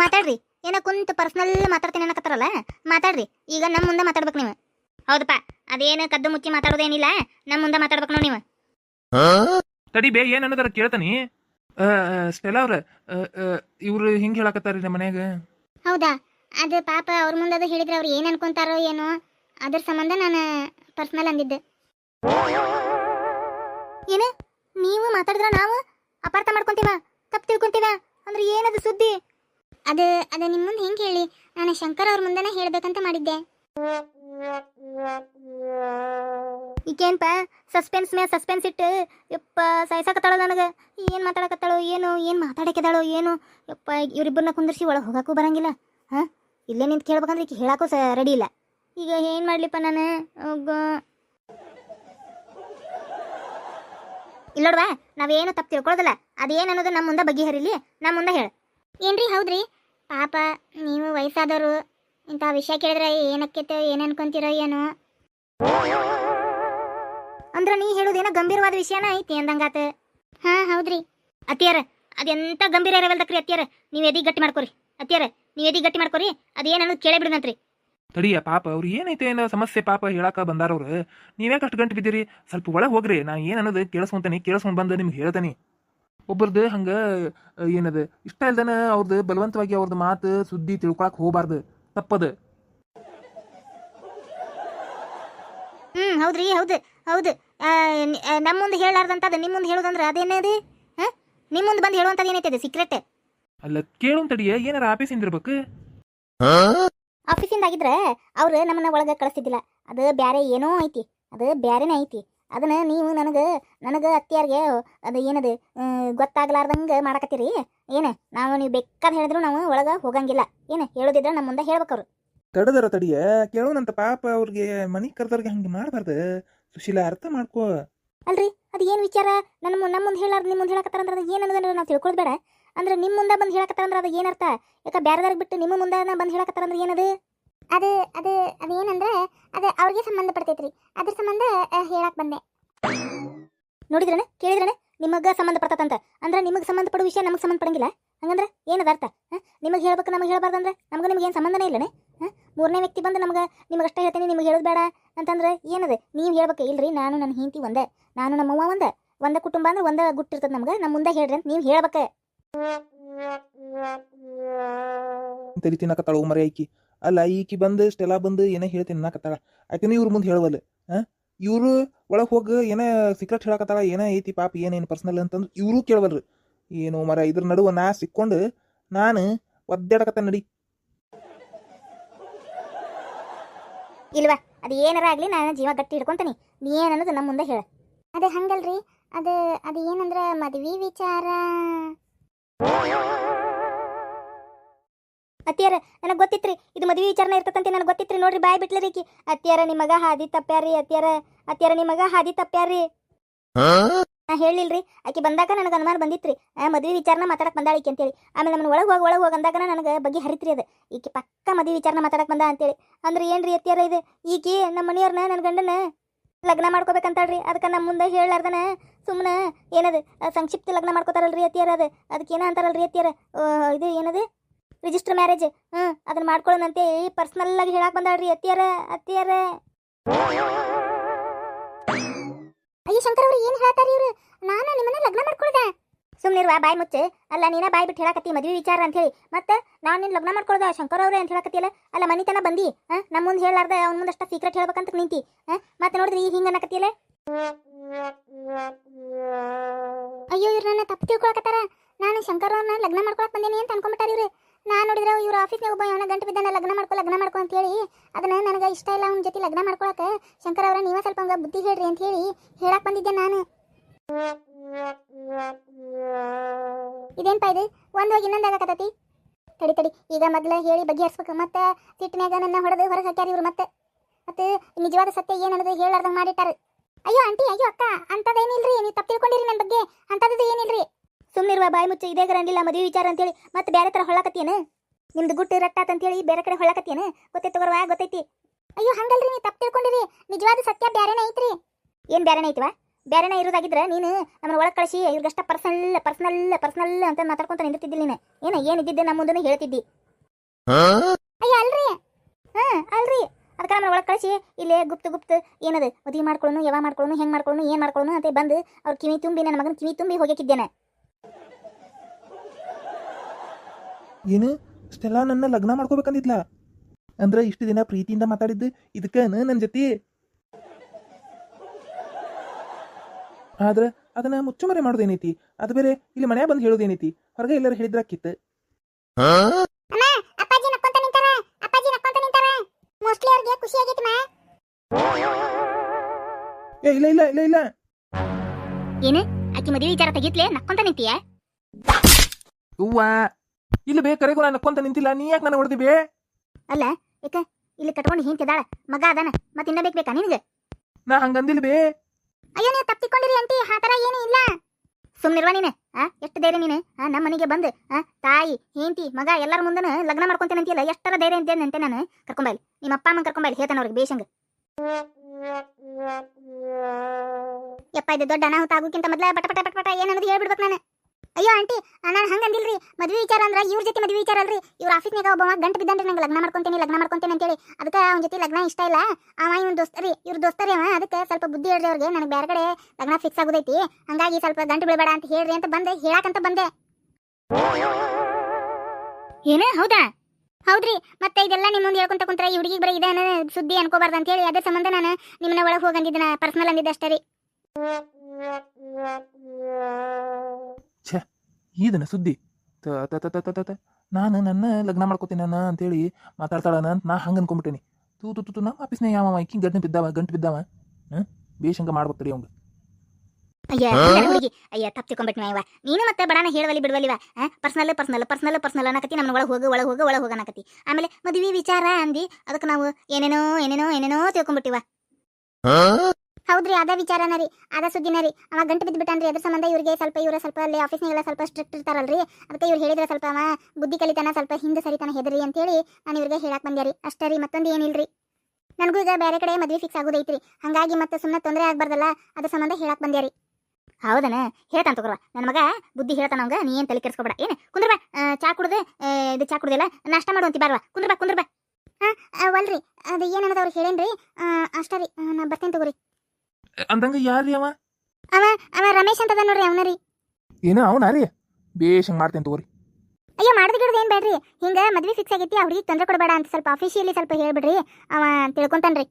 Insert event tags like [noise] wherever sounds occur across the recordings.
ಮಾತಾಡ್ರಿ. ಏನೋ ಕುಂತ ಪರ್ಸನಲ್ ಮಾತಾಡ್ತೀನಿ ಅನ್ನಕತ್ತಾರಲ್ಲ? ಮಾತಾಡ್ರಿ. ಈಗ ನಮ್ಮ ಮುಂದೆ ಮಾತಾಡ್ಬೇಕು ನೀವು. ಹೌದಪ್ಪ. ಅದೇನು ಕದ್ದು ಮುಚ್ಚಿ ಮಾತಾಡೋದೇನಿಲ್ಲ. ನಮ್ಮ ಮುಂದೆ ಮಾತಾಡ್ಬೇಕು ನೋಡಿ ನೀವು. ತಡಿ ಬೇ ಏನ್ ಅನ್ನೋದಾರ ಕೇಳ್ತಾನಿ. ಆ, ಆ, ಸ್ಟೆಲಾ ಅವ್ರ ಇವ್ರು ಹಿಂಗ್ ಹೇಳಕತ್ತಾರಿ ನಮ್ಮ ಮನ್ಯಾಗ. ಹೌದಾ? ಅದು ಪಾಪ ಅವ್ರ ಮುಂದೆ ಅದು ಹೇಳಿದ್ರೆ ಅವ್ರು ಏನು ಅನ್ಕೊಂತಾರೋ ಏನೋ ಅದ್ರ ಸಂಬಂಧ ನಾನು ಪರ್ಸನಲ್ ಅಂದಿದ್ದೆ. ಏನು? ನೀವು ಮಾತಾಡಿದ್ರ ನಾವು ಅಪಾರ್ಥ ಮಾಡ್ಕೊಂತೀವ? ತಪ್ಪು ತಿಳ್ಕೊಂತೀವ? ಅಂದ್ರೆ ಏನದು ಸುದ್ದಿ? ಅದು ಅದು ನಿಮ್ಮ ಮುಂದೆ ಹೆಂಗೆ ಹೇಳಿ? ನಾನು ಶಂಕರ್ ಅವ್ರ ಮುಂದೆನೇ ಹೇಳ್ಬೇಕಂತ ಮಾಡಿದ್ದೆ. ಈಕೇನ್ಪ ಸಸ್ಪೆನ್ಸ್ ಮೇಲೆ ಸಸ್ಪೆನ್ಸ್ ಇಟ್ಟು, ಯಪ್ಪ, ಸಾಯ್ಸಾಕತ್ತಾಳು ನನಗೆ? ಏನು ಮಾತಾಡಕತ್ತಾಳೋ, ಏನು ಏನು ಮಾತಾಡಕ್ಕಿದಾಳೋ ಏನು? ಯಪ್ಪ ಇವರಿಬ್ಬರನ್ನ ಕುಂದಿರ್ಸಿ ಒಳಗೆ ಹೋಗಕ್ಕೂ ಬರಂಗಿಲ್ಲ. ಹಾಂ? ಇಲ್ಲೇ ನಿಂತು ಕೇಳ್ಬೇಕಂದ್ರೆ ಈಗ ಹೇಳಕ್ಕೂ ಸ ರೆಡಿ ಇಲ್ಲ. ಈಗ ಏನು ಮಾಡಲಿಪ್ಪ ನಾನು? ಇಲ್ಲೋಡ್ವಾ ನಾವೇನು ತಪ್ಪು ತಿಳ್ಕೊಳ್ಳೋದಿಲ್ಲ ಅದೇನು ಅನ್ನೋದು ನಮ್ಮ ಮುಂದೆ ಬಗೆಹರಿಲಿ ನಮ್ಮ ಮುಂದೆ ಹೇಳು. ಏನ್ರಿ, ಹೌದ್ರಿ? ಪಾಪ, ನೀವು ವಯಸ್ಸಾದವರು, ಇಂಥ ವಿಷಯ ಕೇಳಿದ್ರೆ ಏನಕ್ಕೈತೆ ಏನು ಅನ್ಕೊಂತೀರೋ ಏನೋ. ಅಂದ್ರೆ ನೀ ಹೇಳೋದೇನೋ ಗಂಭೀರವಾದ ವಿಷಯನ ಐತಿ ಅಂದಂಗಾತ. ಹಾ, ಹೌದ್ರಿ. ಅತ್ತಿಯರ, ಅದೆಂತ ಗಂಭೀರ ಇರವಲ್ದಕ್ರಿ ಅತ್ತಿಯರ? ನೀವು ಎದಿ ಗಟ್ಟಿ ಮಾಡ್ಕೊರಿ. ಅತ್ತಿಯರ, ನೀವು ಎದಿ ಗಟ್ಟಿ ಮಾಡ್ಕೊರಿ ಅದೇನು ಅನ್ನೋದು ಕೇಳೇ ಬಿಡದಂತ್ರಿ. ತಡಿಯ ಪಾಪ, ಅವ್ರು ಏನೈತೆ ಏನೋ ಸಮಸ್ಯೆ ಪಾಪ ಹೇಳಾಕ ಬಂದಾರವ್ರು? ನೀವೇ ಅಷ್ಟು ಗಂಟು ಬಿದ್ದೀರಿ? ಸ್ವಲ್ಪ ಒಳಗೆ ಹೋಗ್ರಿ, ನಾ ಏನ್ ಅನ್ನೋದು ಕೇಳಿಸ್ಕೊಂತಾನೆ, ಕೇಳಿಸ್ಕೊಂಡ್ ಬಂದು ನಿಮ್ಗೆ ಹೇಳ್ತಾನೆ. ಒಬ್ಬರದ್ದು ಹಂಗ ಏನದು ಇಷ್ಟ ಇಲ್ದನ ಅವ್ರದ್ದು ಬಲವಂತವಾಗಿ ಅವ್ರದ್ದು ಮಾತು ಸುದ್ದಿ ತಿಳ್ಕೊಳಕ್ ಹೋಗಬಾರ್ದು ತಪ್ಪದು. ಹ್ಮ್ ಹೌದ್ರಿ ಹೌದು ಹೌದು. ನಮ್ಮ ಮುಂದೆ ಹೇಳಾರ್ದಂತದ ನಿಮ್ಮ ಮುಂದೆ ಹೇಳೋದಂದ್ರೆ ಅದೇನದು? ಹಾ? ನಿಮ್ಮ ಮುಂದೆ ಬಂದು ಹೇಳುವಂಥದ್ದು ಏನೈತೆ ಅದು ಸೀಕ್ರೆಟ್ ಅಲ್ಲ ಕೇಳು ತಡಿಯ ಏನಾರ ಆಫೀಸಿಂದ ಇರ್ಬೇಕು? ಆಫೀಸಿಂದ ಆಗಿದ್ರೆ ಅವ್ರು ನಮ್ಮನ್ನ ಒಳಗೆ ಕಳಿಸ್ತಿದ್ದಿಲ್ಲ. ಅದು ಬ್ಯಾರೆ ಏನೋ ಐತಿ ಅದು ಬ್ಯಾರೆನೇ ಐತಿ. ಅದನ್ನ ನೀವು ನನಗೆ ನನಗೆ ಅತ್ತಿಯಾರಿಗೆ ಅದು ಏನದು ಗೊತ್ತಾಗ್ಲಾರ್ದಂಗೆ ಮಾಡಕತ್ತೀರಿ. ಏನು ನಾವು ನೀವು ಬೇಕಾದ ಹೇಳಿದ್ರು ನಾವು ಒಳಗೆ ಹೋಗಂಗಿಲ್ಲ. ಏನು ಹೇಳೋದಿದ್ರೆ ನಮ್ಮ ಮುಂದೆ ಹೇಳ್ಬೇಕವ್ರು. ತಡದರ ತಡಿಯ ಕೇಳೋಣಂತ ಪಾಪ ಅವ್ರಿಗೆ ಮನಿ ಕರ್ದವ್ರಿಗೆ ಹಂಗೆ ಮಾಡಬಾರ್ದು. ಸುಶೀಲ ಅರ್ಥ ಮಾಡ್ಕೋ. ಅಲ್ರಿ ಅದು ಏನು ವಿಚಾರ? ನನ್ನ ಮು- ನಮ್ಮ ಮುಂದೆ ಹೇಳಾರ್ದು ನಿಮ್ಮ ಮುಂದೆ ಹೇಳಕತ್ತಾರ ಅಂದ್ರೆ ಅದು ಏನು ಅನ್ನೋದನ್ನ ನಾವು ತಿಳ್ಕೊಳ್ಬೇಡ ಬೇಡ. ಅಂದ್ರೆ ನಿಮ್ಮ ಮುಂದೆ ಬಂದು ಹೇಳಕತ್ತಾರ ಅಂದ್ರೆ ಅದು ಏನರ್ಥ ಯಾಕೆ ಬ್ಯಾರೆದವ್ರಿಗೆ ಬಿಟ್ಟು ನಿಮ್ಮ ಮುಂದೆ ಬಂದು ಹೇಳಕತ್ತಾರ ಅಂದ್ರೆ ಏನದು? ಅದು ಅದು ಅದೇನಂದ್ರೆ ಅದು ಅವ್ರಿಗೆ ಸಂಬಂಧ ಪಡ್ತೈತ್ರಿ ಅದ್ರ ಸಂಬಂಧ ಹೇಳಕ್ ಬಂದೆ. ನೋಡಿದ್ರಣ ಕೇಳಿದ್ರಣ ನಿಮಗ ಸಂಬಂಧ ಪಡ್ತದಂತ ಅಂದ್ರೆ ನಿಮಗೆ ಸಂಬಂಧಪಡೋ ವಿಷಯ ನಮಗೆ ಸಂಬಂಧ ಪಡಂಗಿಲ್ಲ ಹಂಗಂದ್ರೆ ಏನದ ಅರ್ಥ? ನಿಮಗೆ ಹೇಳ್ಬೇಕು ನಮಗೆ ಹೇಳ್ಬಾರ್ದಂದ್ರೆ ನಮ್ಗೆ ನಿಮ್ಗೆ ಏನು ಸಂಬಂಧನೇ ಇಲ್ಲನೇ? ಮೂರನೇ ವ್ಯಕ್ತಿ ಬಂದು ನಮ್ಗೆ ನಿಮಗೆ ಅಷ್ಟೇ ಹೇಳ್ತೀನಿ ನಿಮಗೆ ಹೇಳೋದು ಬೇಡ ಅಂತಂದ್ರೆ ಏನದು? ನೀವು ಹೇಳ್ಬೇಕು ಇಲ್ರಿ ನಾನು ನನ್ನ ಹೆಂಡತಿ ಒಂದೇ ನಾನು ನಮ್ಮವ್ವ ಒಂದೇ. ಒಂದ ಕುಟುಂಬ ಅಂದ್ರೆ ಒಂದ ಗುಟ್ಟಿರ್ತದ ನಮ್ಗೆ ನಮ್ಮ ಮುಂದೆ ಹೇಳ್ರಿ ಅಂತ ನೀವು ಹೇಳ್ಬೇಕು. [laughs] ತಲಿ ತಿನ್ನಕತ್ತಾಳ ಮರಿ ಆಕಿ. ಅಲ್ಲ ಈಕಿ ಬಂದು ಇಷ್ಟೆಲ್ಲ ಬಂದು ಏನೇ ಹೇಳ್ತೀನಿ ಅನ್ನಕತ್ತಾಳ. ಆಕಿನ ಇವ್ರ ಮುಂದೆ ಹೇಳವಲ್ಲ ಹಾ ಇವರು ಒಳಗೆ ಹೋಗಿ ಏನೇ ಸೀಕ್ರೆಟ್ ಹೇಳಕತ್ತಾಳ ಏನೇ ಐತಿ ಪಾಪ ಏನೇನು ಪರ್ಸ್ನಲ್ ಅಂತಂದು ಇವರು ಕೇಳವಲ್ರಿ. ಏನು ಮರ ಇದ್ರ ನಡುವ ನಾ ಸಿಕ್ಕೊಂಡು ನಾನು ಒದ್ದಾಡಕತ್ತ ನಡಿ. ಇಲ್ವಾ ಅದು ಏನಾರ ಆಗಲಿ ನಾನು ಜೀವ ಗಟ್ಟಿ ಹಿಡ್ಕೊಂತೀನಿ. ನೀ ಏನನ್ನೋದು ನಮ್ಮ ಮುಂದೆ ಹೇಳ. ಅದೇ ಹಂಗಲ್ರಿ ಅದು ಅದು ಏನಂದ್ರೆ ಮದ್ವಿ ವಿಚಾರ. ಅತ್ತಿಯಾರ ನನಗೆ ಗೊತ್ತಿತ್ರಿ ಇದು ಮದುವೆ ವಿಚಾರನ ಇರ್ತದಂತ ನನಗೆ ಗೊತ್ತಿತ್ರಿ ನೋಡ್ರಿ ಬಾಯ್ ಬಿಟ್ಲರಿ ರೀಕಿ ಅತ್ತಿಯಾರ ನಿಮಗ ಮಗ ಹಾದಿ ತಪ್ಪ್ಯಾರಿ ಅತ್ತಿಯಾರ ಅತ್ತಿಯಾರ ನಿಮಗ ಮಗ ಹಾದಿ ತಪ್ಪ್ಯಾರಿ ನಾ ಹೇಳಿಲ್ರಿ ಆಕಿ ಬಂದಾಗ ನನಗೆ ಅನುಮಾನ ಬಂದಿತ್ರಿ. ಮದುವೆ ಮದ್ವೆ ವಿಚಾರನ ಮಾತಾಡಕ್ ಬಂದಾಳಿಕೆ ಅಂತ ಅಂತೇಳಿ. ಆಮೇಲೆ ನಮ್ಮನ್ನ ಒಳಗೆ ಹೋಗಿ ಒಳಗೆ ಹೋಗಿ ಅಂದಾಗ ನನಗೆ ಬಗ್ಗೆ ಹರಿತ್ರಿ ಅದು. ಈಕೆ ಪಕ್ಕ ಮದುವೆ ವಿಚಾರನ ಮಾತಾಡಕ್ ಬಂದ ಅಂತೇಳಿ. ಅಂದ್ರೆ ಏನ್ರಿ ಅತ್ತಿಯಾರ ಇದು? ಈಕಿ ನಮ್ಮ ಮನೆಯವ್ರನ್ನ ನನ್ನ ಗಂಡನ ಲಗ್ನ ಮಾಡ್ಕೋಬೇಕಂತಾಳ್ರಿ. ಅದಕ್ಕೆ ನಮ್ಮ ಮುಂದೆ ಹೇಳಾರ್ದನ ಸುಮ್ಮನೆ ಏನದು ಸಂಕ್ಷಿಪ್ತ ಲಗ್ನ ಮಾಡ್ಕೋತಾರಲ್ರಿ ಅತ್ತಿಯಾರ ಅದು. ಅದಕ್ಕೆ ಏನ ಅಂತಾರಲ್ರಿ ಅತ್ತಿಯಾರ. ಆ, ಇದು ಏನದು? ರಿಜಿಸ್ಟರ್ ಮ್ಯಾರೇಜ್ ಹ್ಞೂ ಅದನ್ನ ಮಾಡ್ಕೊಳ್ಳೋಣಂತೆ ಪರ್ಸ್ನಲ್ ಆಗಿ ಹೇಳಕ್ ಬಂದಾಳ್ರಿ ಅತ್ತಿಯರ ಅತ್ತಿಯರ ಅಯ್ಯ, ಶಂಕರ್ ಅವ್ರು, ಏನು ಹೇಳ್ತಾರೆ ಇವರು? ನಾನು ನಿಮ್ಮನ್ನ ಲಗ್ನ ಮಾಡ್ಕೊಳ್ದೆ. ಸುಮ್ಮನಿರುವ ಬಾಯ್ ಮುಚ್ಚೆ. ಅಲ್ಲ, ನೀನ ಬಾಯ್ ಬಿಟ್ಟು ಹೇಳಕತ್ತಿ ಮದ್ವೆ ವಿಚಾರ ಅಂತ ಹೇಳಿ. ಮತ್ತೆ ನಾನು ನಿನ್ನ ಲಗ್ನ ಮಾಡ್ಕೊಳ್ದ, ಶಂಕರ್ ಅವ್ರೆ ಅಂತ ಹೇಳಕತ್ತಿಯಲ್ಲ ಅಲ್ಲ? ಮನಿತನ ಬಂದಿ? ಹಾಂ ನಮ್ಮ ಮುಂದೆ ಹೇಳಾರ್ದ ಅವ್ನ ಮುಂದೆ ಅಷ್ಟ ಸೀಕ್ರೆಟ್ ಹೇಳ್ಬೇಕಂತ ನಿಂತಿ. ಹಾ, ಮತ್ತೆ ನೋಡಿದ್ರಿ ಹಿಂಗ ಅನ್ನಕತ್ತಿಯಲ್ಲ ಅಯ್ಯೋ, ಇವ್ರು ನನ್ನ ತಪ್ಪು ತಿಳ್ಕೊಳಕತ್ತಾರ. ನಾನು ಶಂಕರ್ ಅವ್ರನ್ನ ಲಗ್ನ ಮಾಡ್ಕೊಳಕ್ ಬಂದೇನಿ ಅಂತ ಅನ್ಕೊಂಬಿಟ್ಟಾರ ಇವ್ರು. ನಾನು ನೋಡಿದ್ರೆ ಇವ್ರ ಆಫೀಸ್ನಾಗ ಒಬ್ಬ ಅವನ ಗಂಟು ಬಿದ್ದಾನ, ಲಗ್ನ ಮಾಡ್ಕೊ ಲಗ್ನ ಮಾಡ್ಕೊ ಅಂತ ಹೇಳಿ ಅದನ್ನ ನನಗೆ ಇಷ್ಟ ಇಲ್ಲ, ಅವ್ನ ಜೊತೆ ಲಗ್ನ ಮಾಡ್ಕೊಳಕ್ಕೆ. ಶಂಕರ ಅವರ, ನೀವೇ ಸ್ವಲ್ಪ ಹಂಗ ಬುದ್ಧಿ ಹೇಳ್ರಿ ಅಂತ ಹೇಳಿ ಹೇಳಕ್ ಬಂದಿದ್ದೆ ನಾನು. ಇದೇನ್ಪಾ ಇದು? ಒಂದು ಹೋಗಿ ಇನ್ನೊಂದು ಆಗಕತ್ತೈತಿ? ತಡಿ ತಡಿ, ಈಗ ಮೊದಲ ಹೇಳಿ ಬಗೆಹರಿಸ್ಬೇಕು. ಮತ್ತೆ ಸಿಟ್ಟಿನಾಗ ನನ್ನ ಹೊಡೆದು ಹೊರಗೆ ಹಾಕ್ಯಾರ ಇವ್ರು ಮತ್ತೆ. ಮತ್ತೆ ನಿಜವಾದ ಸತ್ಯ ಏನನ್ನೋದು ಹೇಳಾರ್ದಂಗೆ ಮಾಡಿಟ್ಟಾರ. ಅಯ್ಯೋ, ಆಂಟಿ, ಅಯ್ಯೋ, ಅಕ್ಕ, ಅಂತದೇನಿಲ್ರಿ? ನೀವು ತಪ್ಪು ತಿಳ್ಕೊಂಡಿರಿ ನನ್ನ ಬಗ್ಗೆ. ಅಂಥದ್ದು ಏನಿಲ್ರಿ? ಸುಮ್ಮನಿರುವ ಬಾಯಿ ಮುಚ್ಚ ಇದೇ ಗರಂಡಿಲ್ಲ ಮದುವೆ ವಿಚಾರ ಅಂತೇಳಿ ಮತ್ತೆ ಬೇರೆ ತರ ಹೊಳ್ಳಕತ್ತೇನು ನಿಮ್ದು ಗುಟ್ಟು ರಟ್ಟಾತ್ ಅಂತೇಳಿ ಬೇರೆ ಕಡೆ ಹೊಳ್ಳಕತ್ತೇನು ಗೊತ್ತೈತೆ ತಗೋರ್ವ ಗೊತ್ತೈತಿ. ಅಯ್ಯೋ ಹಂಗಲ್ರಿ ನೀವು ತಪ್ಪು ತಿಳ್ಕೊಂಡಿರಿ. ನಿಜವಾದ ಸತ್ಯ ಬೇರೆನೇ ಐತ್ರಿ. ಏನು ಬೇರೆನೇ ಐತಿವಾ? ಬೇರೆನೇ ಇರೋದಾಗಿದ್ರೆ ನೀನು ನಮ್ಮನ್ನ ಒಳಗೆ ಕಳಿಸಿ ಇವ್ರಿಗಷ್ಟ ಪರ್ಸನಲ್ ಪರ್ಸನಲ್ ಪರ್ಸನಲ್ ಅಂತ ಮಾತಾಡ್ಕೊಂತ ನಿಂತಿದ್ದಿಲ್ಲ ನೀನು. ಏನ ಏನಿದ್ದಿದ್ದೆ ನಮ್ಮ ಮುಂದೆ ಹೇಳ್ತಿದ್ದಿ? ಅಯ್ಯ ಅಲ್ರಿ. ಹಾ ಅಲ್ರಿ. ಅದಕ್ಕೆ ನಮ್ಮನ್ನ ಒಳಗೆ ಕಳಿಸಿ ಇಲ್ಲೇ ಗುಪ್ತ ಗುಪ್ತ ಏನದು ಮದುವೆ ಮಾಡ್ಕೊಳ್ಳೋನು ಯಾವ ಮಾಡ್ಕೊಳ್ಳೋನು ಹೆಂಗೆ ಮಾಡ್ಕೊಳ್ಳೋನು ಏನು ಮಾಡ್ಕೊಳ್ಳೋನು ಅಂತ ಬಂದು ಅವ್ರ ಕಿವಿ ತುಂಬಿ ನನ್ನ ಮಗನ ಕಿವಿ ತುಂಬಿ ಹೋಗಿದ್ದೇನೆ ಏನು? ಇಷ್ಟೆಲ್ಲ ನನ್ನ ಲಗ್ನ ಮಾಡ್ಕೋಬೇಕಂದಿದ್ಲ? ಅಂದ್ರೆ ಇಷ್ಟು ದಿನ ಪ್ರೀತಿಯಿಂದ ಮಾತಾಡಿದ್ದು ಇದಕ್ಕನ ನನ್ನ ಜೊತೆ? ಆದ್ರೆ ಅದನ್ನ ಮುಚ್ಚುಮರೆ ಮಾಡೋದೇನೈತಿ? ಅದು ಬೇರೆ ಇಲ್ಲಿ ಮನೆ ಬಂದು ಹೇಳೋದೇನೈತಿ? ಹೊರಗೆ ಎಲ್ಲರೂ ಹೇಳಿದ್ರಾಕಿತ್ತು ಅಮ್ಮ ಅಪ್ಪಾಜಿ ನಕ್ಕೊಂತ ನಿಂತಾರ? ಅಪ್ಪಾಜಿ ನಕ್ಕೊಂತ ನಿಂತಾರ? ಮೋಸ್ಟ್ಲಿ ಅವ್ರಿಗೆ ಖುಷಿ ಆಗೈತಿ ಮಾ. ಏ ಇಲ್ಲ ಇಲ್ಲ ಇಲ್ಲ ಇಲ್ಲ. ಏನು? ಆಕಿ ಮದುವೆ ವಿಚಾರ ತೆಗಿತ್ಲೆ ನಕ್ಕೊಂತ ನಿಂತೀಯ? ಹೂವ ಇಲ್ಲಿ ಬೇಕಾರೆಗೂ ನಾನು ಕೊಂತ ನಿಂತಿಲ್ಲ. ನೀ ಯಾಕೆ ನನಗೆ ಹೊಡೆದಿವೆ ಅಲ್ಲ ಯಾಕ ಇಲ್ಲಿ ಕಟ್ಕೊಂಡು ಹಿಂತಿದ್ದಾಳೆ ಮಗ ಅದಾನ ಮತ್ತೆ ಇನ್ನ ಬೇಕ ಬೇಕಾ ನಿನಗೆ? ನಾ ಹಂಗಂದಿಲ್ಲ ಬೇ. ಅಯ್ಯೋ ನೀವು ತಪ್ಪಿಕೊಂಡಿರಿ ಅಂತಿ ಆ ಥರ ಏನೂ ಇಲ್ಲ. ಸುಮ್ಮನಿರುವ ನೀನು ಆ? ಎಷ್ಟು ಧೈರ್ಯ ನೀನು ಆ? ನಮ್ಮ ಮನೆಗೆ ಬಂದು ಆ? ತಾಯಿ ಹೆಂಡತಿ ಮಗ ಎಲ್ಲರ ಮುಂದನ ಲಗ್ನ ಮಾಡ್ಕೊಂತೇನೆ ಅಂತೀಯಲ್ಲ ಎಷ್ಟರ ಧೈರ್ಯ ಅಂತೇನೆ ಅಂತ ನಾನು. ಕರ್ಕೊಂಬೈಲಿ ನಿಮ್ಮ ಅಪ್ಪ ಅಮ್ಮ ಕರ್ಕೊಂಬೈಲಿ ಹೇಳ್ತಾನೆ ಅವ್ರಿಗೆ ಬೇಷಂಗ ಯಪ್ಪ ಇದು ದೊಡ್ಡ ಅನಾಹುತ ಆಗೋಕ್ಕಿಂತ ಮೊದಲ ಪಟ ಪಟ ಪಟ ಪಟ ಏನನ್ನೋದು ಹೇಳ್ಬಿಡ್ಬೇಕು ನಾನು. ಅಯ್ಯೋ ಆಂಟಿ ನಾನು ಹಂಗಂದಿಲ್ರಿ. ಮದ್ವೆ ವಿಚಾರ ಅಂದ್ರೆ ಇವ್ರ ಜೊತೆ ಮದ್ವೆ ವಿಚಾರ ಅಲ್ರಿ. ಇವ್ರ ಆಫೀಸ್ನಾಗ ಒಬ್ಬ ಗಂಟು ಬಿದ್ದಂದ್ರೆ ನಂಗೆ ಲಗ್ನ ಮಾಡ್ಕೊಂತೀನಿ ಲಗ್ನ ಮಾಡ್ಕೊಂತೀನಿ ಅಂತೇಳಿ. ಅದಕ್ಕೆ ಅವ್ನ ಜೊತೆ ಲಗ್ನ ಇಷ್ಟ ಇಲ್ಲ. ಅವ ಇವ್ನ ದೋಸ್ತರಿ ಇವ್ರ ದೋಸ್ತರಿ ಅವ. ಅದಕ್ಕೆ ಸ್ವಲ್ಪ ಬುದ್ಧಿ ಹೇಳ್ರಿ ಅವ್ರಿಗೆ ನನಗೆ ಬೇರೆ ಕಡೆ ಲಗ್ನ ಫಿಕ್ಸ್ ಆಗೋದೈತಿ. ಹಂಗಾಗಿ ಸ್ವಲ್ಪ ಗಂಟು ಬೀಳಬೇಡ ಅಂತ ಹೇಳ್ರಿ ಅಂತ ಬಂದೆ ಹೇಳಾಕಂತ ಬಂದೆ. ಏನೇ ಹೌದಾ? ಹೌದ್ರಿ ಮತ್ತೆ ಇದೆಲ್ಲ ನಿಮ್ಮ ಮುಂದೆ ಹೇಳ್ಕೊಂತ ಕುಂತ್ರೆ ಈ ಹುಡುಗಿಗೆ ಬರೀ ಇದೆ ಸುದ್ದಿ ಅನ್ಕೋಬಾರ್ದು ಅಂತ ಹೇಳಿ ಅದೇ ಸಂಬಂಧ ನಾನು ನಿಮ್ಮನ್ನ ಒಳಗೆ ಹೋಗಂದಿದ್ದೆ ಪರ್ಸನಲ್ ಅಂದಿದ್ದೆ ಅಷ್ಟೇ ರೀ. ಇದನ್ನ ಸುದ್ದಿ. ತ ತ ತ ತ ತ ತ. ನಾನು ನನ್ನ ಲಗ್ನ ಮಾಡ್ಕೋತೀನಿ ನಾನು ಅಂತೇಳಿ ಮಾತಾಡ್ತಾಳನ ಅಂತ ನಾ ಹಂಗೆ ಅನ್ಕೊಂಬಿಟ್ಟೇನಿ. ತೂ ತು ತು ತು ನಮ್ಮ ಆಫೀಸ್ನೇ ಯಾವ ಈಕಿ ಗಂಟು ಬಿದ್ದಾವ ಗಂಟು ಬಿದ್ದಾವ? ಹಾಂ? ಬೇಷಂಗ ಮಾಡ್ಬೇಕ್ರಿ ಅವಂಗ ಅಯ್ಯ ಹುಡುಗಿ. ಅಯ್ಯ ತಪ್ಪು ತಿಳ್ಕೊಂಬಿಟ್ನ ಇವ ನೀನು ಮತ್ತೆ ಬಡಾನ ಹೇಳವಲ್ಲಿ ಬಿಡವಲ್ಲಿವ? ಪರ್ಸನಲ್ ಪರ್ಸನಲ್ ಪರ್ಸನಲ್ ಪರ್ಸನಲ್ ಅನ್ನಕತ್ತಿ ನಮ್ಮ ಒಳಗೆ ಹೋಗ ಒಳಗೆ ಹೋಗ ಒಳಗೆ ಹೋಗನಕತ್ತಿ ಆಮೇಲೆ ಮದುವೆ ವಿಚಾರ ಅಂದಿ. ಅದಕ್ಕೆ ನಾವು ಏನೇನೋ ಏನೇನೋ ಏನೇನೋ ತಿಳ್ಕೊಂಬಿಟ್ಟಿವ. ಹೌದ್ರಿ ಅದ ವಿಚಾರನ ರೀ ಅದ ಸುದ್ದಿನ ರೀ. ಅವ ಗಂಟು ಬಿದ್ದುಬಿಟ್ಟಾನ್ರಿ ಅದ್ರ ಸಂಬಂಧ ಇವ್ರಿಗೆ ಸ್ವಲ್ಪ ಇವ್ರ ಸ್ವಲ್ಪ ಅಲ್ಲಿ ಆಫೀಸ್ನಾಗೆಲ್ಲ ಸ್ವಲ್ಪ ಸ್ಟ್ರಿಕ್ಟ್ ಇರ್ತಾರಲ್ರಿ. ಅದಕ್ಕೆ ಇವ್ರು ಹೇಳಿದ್ರೆ ಸ್ವಲ್ಪ ಅವ ಬುದ್ಧಿ ಕಲಿತಾನ ಸ್ವಲ್ಪ ಹಿಂದೆ ಸರಿತಾನ ಹೆದರಿ ಅಂತೇಳಿ ನಾನು ಇವ್ರಿಗೆ ಹೇಳಾಕ ಬಂದೆ ರೀ. ಅಷ್ಟೇ ರೀ ಮತ್ತೊಂದು ಏನಿಲ್ರಿ? ನನಗೂ ಈಗ ಬೇರೆ ಕಡೆ ಮದುವೆ ಫಿಕ್ಸ್ ಆಗೋದೈತ್ರಿ. ಹಂಗಾಗಿ ಮತ್ತೆ ಸುಮ್ಮನೆ ತೊಂದರೆ ಆಗ್ಬಾರ್ದಲ್ಲ ಅದ್ರ ಸಂಬಂಧ ಹೇಳಾಕ ಬಂದೆ ರೀ. ಹೌದನ? ಹೇಳ್ತಾನ ತಗೋರ್ವ. ನನ್ನ ಮಗ ಬುದ್ಧಿ ಹೇಳ್ತಾನ ಅವಂಗ ನೀ ಏನ್ ತಲೆ ಕೆರ್ಸ್ಕೊಬೇಡ ಏನು? ಕುಂದ್ರ ಬಾ ಆ, ಚಾ ಕುಡ್ದು ಇದು ಚಾ ಕುಡ್ದಿಲ್ಲ ನಾಷ್ಟ ಮಾಡುವಂತಿ ಬಾರ್ವಾ. ಕುಂದ್ರ ಬಾ ಕುಂದ್ರ ಬಾ ಹಾ ಅಲ್ರಿ ಅದು ಏನನ್ನದ ಅವ್ರು ಹೇಳೇನ್ರಿ? ಅಷ್ಟೇ ರೀ ಆ, ನಾ ಬರ್ತೇನೆ ತಗೋರಿ. ಅಂದಂಗ ಯಾರ್ರಿ ಅವ? ಅವ ಅವ ರಮೇಶ್ ಅಂತದ ನೋಡ್ರಿ ಅವನ ರೀ ಏನೋ ಅವನ ರೀ? ಬೇಷಂಗ್ ಮಾಡ್ತೇನೆ ತಗೋರಿ. ಅಯ್ಯೋ ಮಾಡಿದ ಗಿಡದ ಏನು ಬೇಡ್ರಿ? ಹಿಂಗೆ ಮದ್ವೆ ಫಿಕ್ಸ್ ಆಗೈತಿ ಅವ್ರಿಗೆ ತೊಂದರೆ ಕೊಡಬೇಡ ಅಂತ ಸ್ವಲ್ಪ ಅಫಿಷಿಯಲಿ ಸ್ವಲ್ಪ ಹೇಳ್ಬಿಡ್ರಿ ಅವ ತಿಳ್ಕೊಂತಾನ್ರಿ.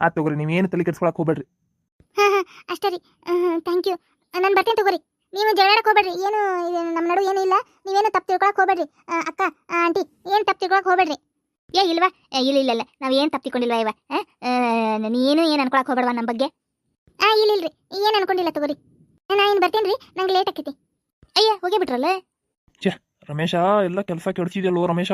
ಆ ತಗೋರಿ ನೀವೇನು ತಲೆ ಕೆಡ್ಸ್ಕೊಳಕ್ ಹೋಗ್ಬೇಡ್ರಿ. ಹಾ ಹಾ ಅಷ್ಟೇ ರೀ. ಥ್ಯಾಂಕ್ ಯು ನಾನು ಬರ್ತೇನೆ ತಗೋರಿ. ನೀವು ಜಗಳಕ್ಕೆ ಹೋಗ್ಬೇಡ್ರಿ. ಏನು ಇದು ನಮ್ಮ ನಡು ಏನೂ ಇಲ್ಲ. ನೀವೇನು ತಪ್ಪು ತಿಳ್ಕೊಳಕ್ ಹೋಗ್ಬೇಡ್ರಿ. ಆ, ಅಕ್ಕ ಆ, ಆಂಟಿ ಏನು ತಪ್ಪು ತಿಳ್ಕೊಳಕ್ಕೆ ಹೋಗ್ಬೇಡ್ರಿ. ಏ ಇಲ್ವಾ? ಏ, ಇಲ್ಲ ಇಲ್ಲ ಇಲ್ಲ. ನಾವು ಏನು ತಪ್ಪು ತಿಳ್ಕೊಂಡಿಲ್ವಾ ಇವ? ಆ? ಆ, ನೀನು ಏನು ಅನ್ಕೊಳಕ್ಕೆ ಹೋಗ್ಬೇಡವಾ ನಮ್ಮ ಬಗ್ಗೆ? ಆ, ಇಲ್ಲ, ಇಲ್ರಿ. ಏನು ಅನ್ಕೊಂಡಿಲ್ಲ ತಗೋರಿ. ನಾ ಏನು ಬರ್ತೇನೆ ರೀ ನಂಗೆ ಲೇಟ್ ಆಕೈತಿ. ಅಯ್ಯ, ಹೋಗಿ ಬಿಟ್ರಲ್ಲ? ಛೇ, ರಮೇಶ, ಎಲ್ಲ ಕೆಲಸ ಕೆಡ್ಸಿದ್ಯಲ್ಲೋ ರಮೇಶ?